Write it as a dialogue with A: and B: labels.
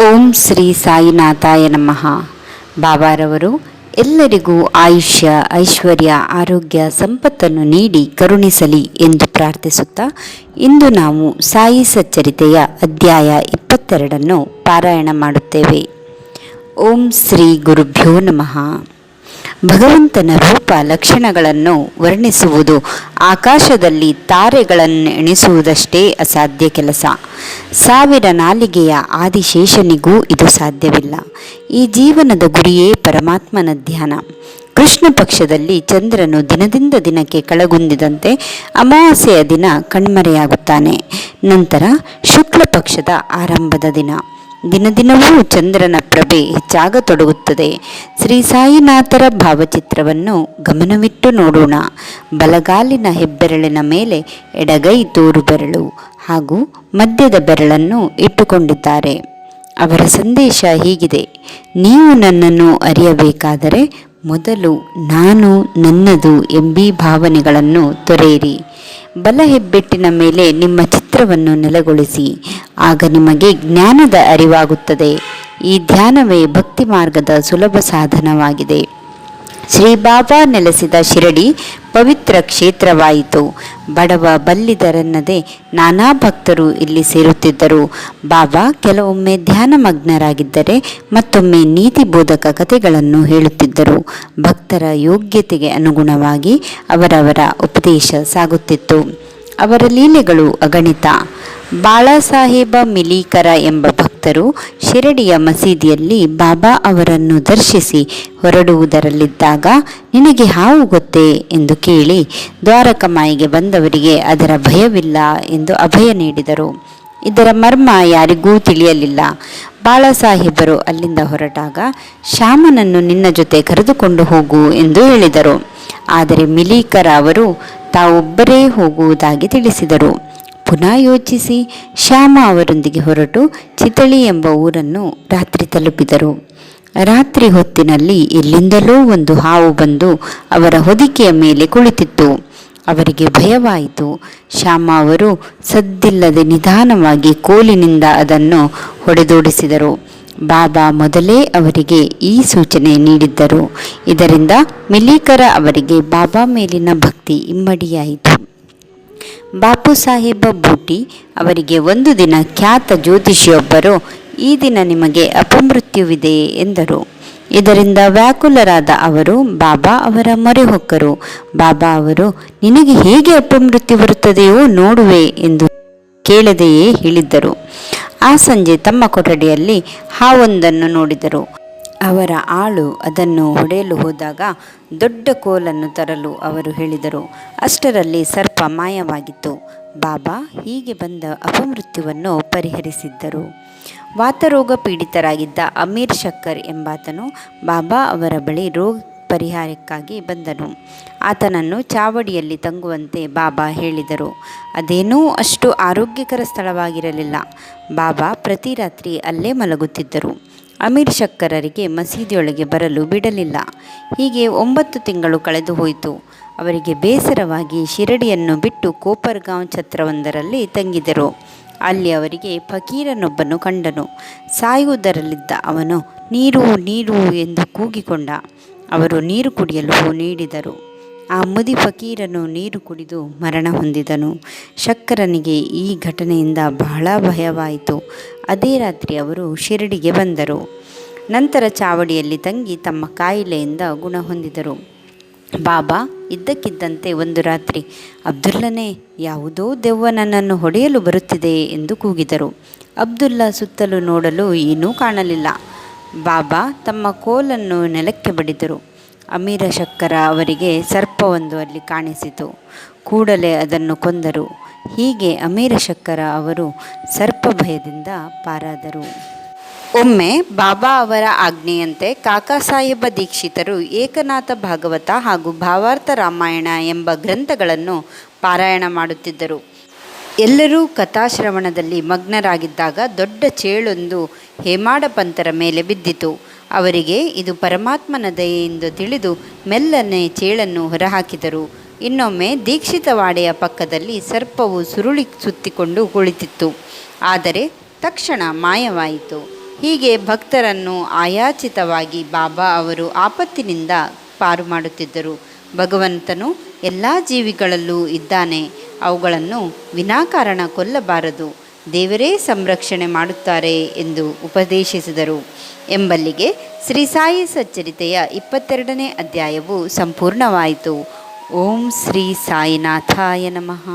A: ಓಂ ಶ್ರೀ ಸಾಯಿನಾಥಾಯ ನಮಃ. ಬಾಬಾರವರು ಎಲ್ಲರಿಗೂ ಆಯುಷ್ಯ, ಐಶ್ವರ್ಯ, ಆರೋಗ್ಯ, ಸಂಪತ್ತನ್ನು ನೀಡಿ ಕರುಣಿಸಲಿ ಎಂದು ಪ್ರಾರ್ಥಿಸುತ್ತಾ ಇಂದು ನಾವು ಸಾಯಿ ಸಚ್ಚರಿತೆಯ ಅಧ್ಯಾಯ ಇಪ್ಪತ್ತೆರಡನ್ನು ಪಾರಾಯಣ ಮಾಡುತ್ತೇವೆ. ಓಂ ಶ್ರೀ ಗುರುಭ್ಯೋ ನಮಃ. ಭಗವಂತನ ರೂಪ ಲಕ್ಷಣಗಳನ್ನು ವರ್ಣಿಸುವುದು, ಆಕಾಶದಲ್ಲಿ ತಾರೆಗಳನ್ನು ಎಣಿಸುವುದಷ್ಟೇ ಅಸಾಧ್ಯ ಕೆಲಸ. ಸಾವಿರ ನಾಲಿಗೆಯ ಆದಿಶೇಷನಿಗೂ ಇದು ಸಾಧ್ಯವಿಲ್ಲ. ಈ ಜೀವನದ ಗುರಿಯೇ ಪರಮಾತ್ಮನ ಧ್ಯಾನ. ಕೃಷ್ಣ ಪಕ್ಷದಲ್ಲಿ ಚಂದ್ರನು ದಿನದಿಂದ ದಿನಕ್ಕೆ ಕಳಗುಂದಿದಂತೆ ಅಮಾವಾಸ್ಯೆಯ ದಿನ ಕಣ್ಮರೆಯಾಗುತ್ತಾನೆ. ನಂತರ ಶುಕ್ಲ ಪಕ್ಷದ ಆರಂಭದ ದಿನ. ದಿನದಿನವೂ ಚಂದ್ರನ ಪ್ರಭೆ ಹೆಚ್ಚಾಗತೊಡಗುತ್ತದೆ ಶ್ರೀ ಸಾಯಿನಾಥರ ಭಾವಚಿತ್ರವನ್ನು ಗಮನವಿಟ್ಟು ನೋಡೋಣ. ಬಲಗಾಲಿನ ಹೆಬ್ಬೆರಳಿನ ಮೇಲೆ ಎಡಗೈ ತೋರು ಬೆರಳು ಹಾಗೂ ಮಧ್ಯದ ಬೆರಳನ್ನು ಇಟ್ಟುಕೊಂಡಿದ್ದಾರೆ. ಅವರ ಸಂದೇಶ ಹೀಗಿದೆ. ನೀವು ನನ್ನನ್ನು ಅರಿಯಬೇಕಾದರೆ ಮೊದಲು ನಾನು ನನ್ನದು ಎಂಬಿ ಭಾವನೆಗಳನ್ನು ತೊರೆಯಿರಿ. ಬಲ ಹೆಬ್ಬೆಟ್ಟಿನ ಮೇಲೆ ನಿಮ್ಮ ಚಿತ್ರವನ್ನು ನೆಲೆಗೊಳಿಸಿ. ಆಗ ನಿಮಗೆ ಜ್ಞಾನದ ಅರಿವಾಗುತ್ತದೆ. ಈ ಧ್ಯಾನವೇ ಭಕ್ತಿ ಮಾರ್ಗದ ಸುಲಭ ಸಾಧನವಾಗಿದೆ. ಶ್ರೀ ಬಾಬಾ ನೆಲೆಸಿದ ಶಿರಡಿ ಪವಿತ್ರ ಕ್ಷೇತ್ರವಾಯಿತು. ಬಡವ ಬಲ್ಲಿದರನ್ನದೇ ನಾನಾ ಭಕ್ತರು ಇಲ್ಲಿ ಸೇರುತ್ತಿದ್ದರು. ಬಾಬಾ ಕೆಲವೊಮ್ಮೆ ಧ್ಯಾನಮಗ್ನರಾಗಿದ್ದರೆ ಮತ್ತೊಮ್ಮೆ ನೀತಿ ಬೋಧಕ ಕಥೆಗಳನ್ನು ಹೇಳುತ್ತಿದ್ದರು. ಭಕ್ತರ ಯೋಗ್ಯತೆಗೆ ಅನುಗುಣವಾಗಿ ಅವರವರ ಉಪದೇಶ ಸಾಗುತ್ತಿತ್ತು. ಅವರ ಲೀಲೆಗಳು ಅಗಣಿತ. ಬಾಳಸಾಹೇಬ ಮಿಲೀಕರ ಎಂಬ ಭಕ್ತರು ಶಿರಡಿಯ ಮಸೀದಿಯಲ್ಲಿ ಬಾಬಾ ಅವರನ್ನು ದರ್ಶಿಸಿ ಹೊರಡುವುದರಲ್ಲಿದ್ದಾಗ, ನಿನಗೆ ಹಾವು ಗೊತ್ತೇ ಎಂದು ಕೇಳಿ ದ್ವಾರಕಮಾಯಿಗೆ ಬಂದವರಿಗೆ ಅದರ ಭಯವಿಲ್ಲ ಎಂದು ಅಭಯ ನೀಡಿದರು. ಇದರ ಮರ್ಮ ಯಾರಿಗೂ ತಿಳಿಯಲಿಲ್ಲ. ಬಾಳಸಾಹೇಬರು ಅಲ್ಲಿಂದ ಹೊರಟಾಗ ಶ್ಯಾಮನನ್ನು ನಿನ್ನ ಜೊತೆ ಕರೆದುಕೊಂಡು ಹೋಗು ಎಂದು ಹೇಳಿದರು. ಆದರೆ ಮಿಲೀಕರ ಅವರು ತಾವೊಬ್ಬರೇ ಹೋಗುವುದಾಗಿ ತಿಳಿಸಿದರು. ಪುನಃ ಯೋಚಿಸಿ ಶ್ಯಾಮ ಅವರೊಂದಿಗೆ ಹೊರಟು ಚಿತಳಿ ಎಂಬ ಊರನ್ನು ರಾತ್ರಿ ತಲುಪಿದರು. ರಾತ್ರಿ ಹೊತ್ತಿನಲ್ಲಿ ಎಲ್ಲಿಂದಲೋ ಒಂದು ಹಾವು ಬಂದು ಅವರ ಹೊದಿಕೆಯ ಮೇಲೆ ಕುಳಿತಿತ್ತು. ಅವರಿಗೆ ಭಯವಾಯಿತು. ಶ್ಯಾಮ ಅವರು ಸದ್ದಿಲ್ಲದೆ ನಿಧಾನವಾಗಿ ಕೋಲಿನಿಂದ ಅದನ್ನು ಹೊಡೆದೋಡಿಸಿದರು. ಬಾಬಾ ಮೊದಲೇ ಅವರಿಗೆ ಈ ಸೂಚನೆ ನೀಡಿದ್ದರು. ಇದರಿಂದ ಮಿಲೀಕರ ಅವರಿಗೆ ಬಾಬಾ ಮೇಲಿನ ಭಕ್ತಿ ಇಮ್ಮಡಿಯಾಯಿತು. ಬಾಪು ಸಾಹೇಬ ಬೂಟಿ ಅವರಿಗೆ ಒಂದು ದಿನ ಖ್ಯಾತ ಜ್ಯೋತಿಷಿಯೊಬ್ಬರು, ಈ ದಿನ ನಿಮಗೆ ಅಪಮೃತ್ಯುವಿದೆ ಎಂದರು. ಇದರಿಂದ ವ್ಯಾಕುಲರಾದ ಅವರು ಬಾಬಾ ಅವರ ಮೊರೆ ಹೊಕ್ಕರು. ಬಾಬಾ ಅವರು, ನಿನಗೆ ಹೇಗೆ ಅಪಮೃತ್ಯು ಬರುತ್ತದೆಯೋ ನೋಡುವೆ ಎಂದು ಕೇಳದೆಯೇ ಹೇಳಿದ್ದರು. ಆ ಸಂಜೆ ತಮ್ಮ ಕೊಠಡಿಯಲ್ಲಿ ಹಾವೊಂದನ್ನು ನೋಡಿದರು. ಅವರ ಆಳು ಅದನ್ನು ಹೊಡೆಯಲು ಹೋದಾಗ ದೊಡ್ಡ ಕೋಲನ್ನು ತರಲು ಅವರು ಹೇಳಿದರು, ಅಷ್ಟರಲ್ಲಿ ಸರ್ಪ ಮಾಯವಾಗಿತ್ತು. ಬಾಬಾ ಹೀಗೆ ಬಂದ ಅಪಮೃತ್ಯುವನ್ನು ಪರಿಹರಿಸಿದ್ದರು. ವಾತರೋಗ ಪೀಡಿತರಾಗಿದ್ದ ಅಮೀರ್ ಶಕ್ಕರ್ ಎಂಬಾತನು ಬಾಬಾ ಅವರ ಬಳಿ ರೋಗ ಪರಿಹಾರಕ್ಕಾಗಿ ಬಂದನು. ಆತನನ್ನು ಚಾವಡಿಯಲ್ಲಿ ತಂಗುವಂತೆ ಬಾಬಾ ಹೇಳಿದರು. ಅದೇನೂ ಅಷ್ಟು ಆರೋಗ್ಯಕರ ಸ್ಥಳವಾಗಿರಲಿಲ್ಲ. ಬಾಬಾ ಪ್ರತಿ ರಾತ್ರಿ ಅಲ್ಲೇ ಮಲಗುತ್ತಿದ್ದರು. ಅಮೀರ್ ಶಕ್ಕರರಿಗೆ ಮಸೀದಿಯೊಳಗೆ ಬರಲು ಬಿಡಲಿಲ್ಲ. ಹೀಗೆ ಒಂಬತ್ತು ತಿಂಗಳು ಕಳೆದು ಹೋಯಿತು. ಅವರಿಗೆ ಬೇಸರವಾಗಿ ಶಿರಡಿಯನ್ನು ಬಿಟ್ಟು ಕೋಪರ್ಗಾಂವ್ ಛತ್ರವೊಂದರಲ್ಲಿ ತಂಗಿದರು. ಅಲ್ಲಿ ಅವರಿಗೆ ಫಕೀರನೊಬ್ಬನು ಕಂಡನು. ಸಾಯುವುದರಲ್ಲಿದ್ದ ಅವನು, ನೀರು ನೀರು ಎಂದು ಕೂಗಿಕೊಂಡ. ಅವರು ನೀರು ಕುಡಿಯಲು ನೀಡಿದರು. ಆ ಮುದಿ ಫಕೀರನು ನೀರು ಕುಡಿದು ಮರಣ ಹೊಂದಿದನು. ಶಕ್ಕರನಿಗೆ ಈ ಘಟನೆಯಿಂದ ಬಹಳ ಭಯವಾಯಿತು. ಅದೇ ರಾತ್ರಿ ಅವರು ಶಿರಡಿಗೆ ಬಂದರು. ನಂತರ ಚಾವಡಿಯಲ್ಲಿ ತಂಗಿ ತಮ್ಮ ಕಾಯಿಲೆಯಿಂದ ಗುಣ ಹೊಂದಿದರು. ಬಾಬಾ, ಇದ್ದಕ್ಕಿದ್ದಂತೆ ಒಂದು ರಾತ್ರಿ ಅಬ್ದುಲ್ಲನೇ, ಯಾವುದೋ ದೆವ್ವ ನನ್ನನ್ನು ಹೊಡೆಯಲು ಬರುತ್ತಿದೆ ಎಂದು ಕೂಗಿದರು. ಅಬ್ದುಲ್ಲಾ ಸುತ್ತಲೂ ನೋಡಲು ಏನೂ ಕಾಣಲಿಲ್ಲ. ಬಾಬಾ ತಮ್ಮ ಕೋಲನ್ನು ನೆಲಕ್ಕೆ ಬಡಿದರು. ಅಮೀರ ಶಕ್ಕರ ಅವರಿಗೆ ಸರ್ಪವೊಂದು ಅಲ್ಲಿ ಕಾಣಿಸಿತು. ಕೂಡಲೇ ಅದನ್ನು ಕೊಂದರು. ಹೀಗೆ ಅಮೀರ ಶಕ್ಕರ ಅವರು ಸರ್ಪ ಭಯದಿಂದ ಪಾರಾದರು. ಒಮ್ಮೆ ಬಾಬಾ ಅವರ ಆಜ್ಞೆಯಂತೆ ಕಾಕಾ ಸಾಹೇಬ ದೀಕ್ಷಿತರು ಏಕನಾಥ ಭಾಗವತ ಹಾಗೂ ಭಾವಾರ್ಥ ರಾಮಾಯಣ ಎಂಬ ಗ್ರಂಥಗಳನ್ನು ಪಾರಾಯಣ ಮಾಡುತ್ತಿದ್ದರು. ಎಲ್ಲರೂ ಕಥಾಶ್ರವಣದಲ್ಲಿ ಮಗ್ನರಾಗಿದ್ದಾಗ ದೊಡ್ಡ ಚೇಳೊಂದು ಹೇಮಾಡ ಪಂಥರ ಮೇಲೆ ಬಿದ್ದಿತು. ಅವರಿಗೆ ಇದು ಪರಮಾತ್ಮನ ದಯೆಯಿಂದ ತಿಳಿದು ಮೆಲ್ಲನೆ ಚೇಳನ್ನು ಹೊರಹಾಕಿದರು. ಇನ್ನೊಮ್ಮೆ ದೀಕ್ಷಿತವಾಡೆಯ ಪಕ್ಕದಲ್ಲಿ ಸರ್ಪವು ಸುರುಳಿ ಸುತ್ತಿಕೊಂಡು ಕುಳಿತಿತ್ತು. ಆದರೆ ತಕ್ಷಣ ಮಾಯವಾಯಿತು. ಹೀಗೆ ಭಕ್ತರನ್ನು ಆಯಾಚಿತವಾಗಿ ಬಾಬಾ ಅವರು ಆಪತ್ತಿನಿಂದ ಪಾರು ಮಾಡುತ್ತಿದ್ದರು. ಭಗವಂತನು ಎಲ್ಲ ಜೀವಿಗಳಲ್ಲೂ ಇದ್ದಾನೆ. ಅವುಗಳನ್ನು ವಿನಾಕಾರಣ ಕೊಲ್ಲಬಾರದು. ದೇವರೇ ಸಂರಕ್ಷಣೆ ಮಾಡುತ್ತಾರೆ ಎಂದು ಉಪದೇಶಿಸಿದರು. ಎಂಬಲ್ಲಿಗೆ ಶ್ರೀ ಸಾಯಿ ಸಚ್ಚರಿತೆಯ ಇಪ್ಪತ್ತೆರಡನೇ ಅಧ್ಯಾಯವು ಸಂಪೂರ್ಣವಾಯಿತು. ಓಂ ಶ್ರೀ ಸಾಯಿನಾಥಾಯ ನಮಃ.